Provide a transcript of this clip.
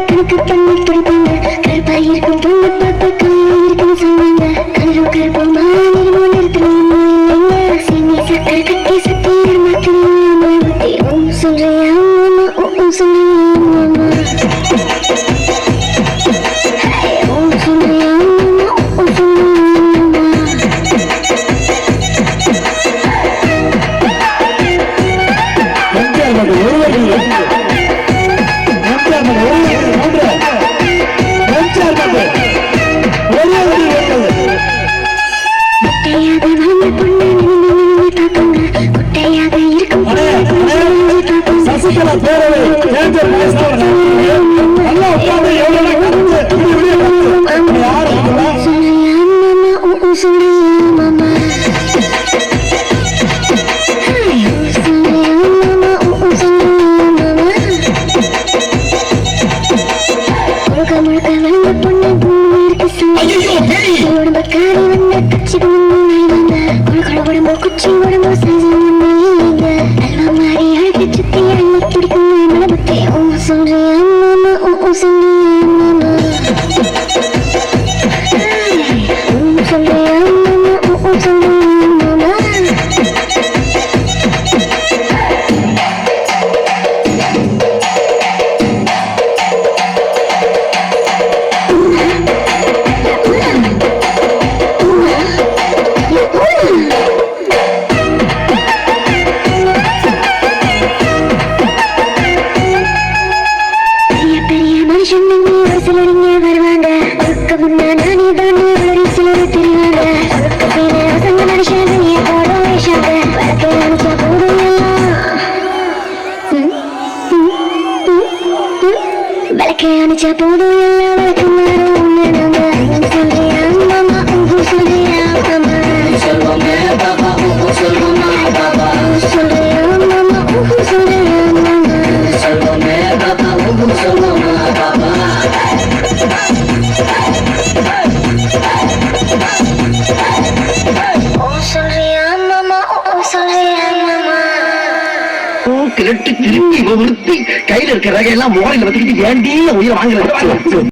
கணக்கு பண்ணி துடிப்பாங்க. கருப்பா இருக்கும் பொண்ணு பார்த்தா கம்மியா இருக்குன்னு சொல்லுவாங்க கரு கருப்பமா நிறமோ நிறுத்தணுமா இல்லைங்க சீனி சக்கரை கட்டி மாத்தணுமா சொல்றியா சொல்றியா குட்டையாக வாழ்ந்த பொண்ணு நிமிர்ந்து நிமிர்ந்து பார்ப்பாங்க குட்டையாக இருக்கும் பொண்ணு நிமிர்ந்து சசிகலா பேரவை தேர்தல் பேசுறவங்க நல்லா உட்கார்ந்து எவ்வளவு கருத்து இப்படி இப்படி கருத்து யாரு சொல்றியா மாமா ஊ சொல்றியா மாமா முழுக்க முழுக்க வந்த பொண்ணு பூமி சொல்லி உடம்பக்காரி 얼굴을 못 고친 거를 못 살리는 ప్రయాణించబోదు ఎలా கிழட்டு திரும்பி நிறுத்தி கையில இருக்கிற ரகையெல்லாம் மோரையில வச்சுக்கிட்டு ஏண்டி உயிரை வாங்குறது.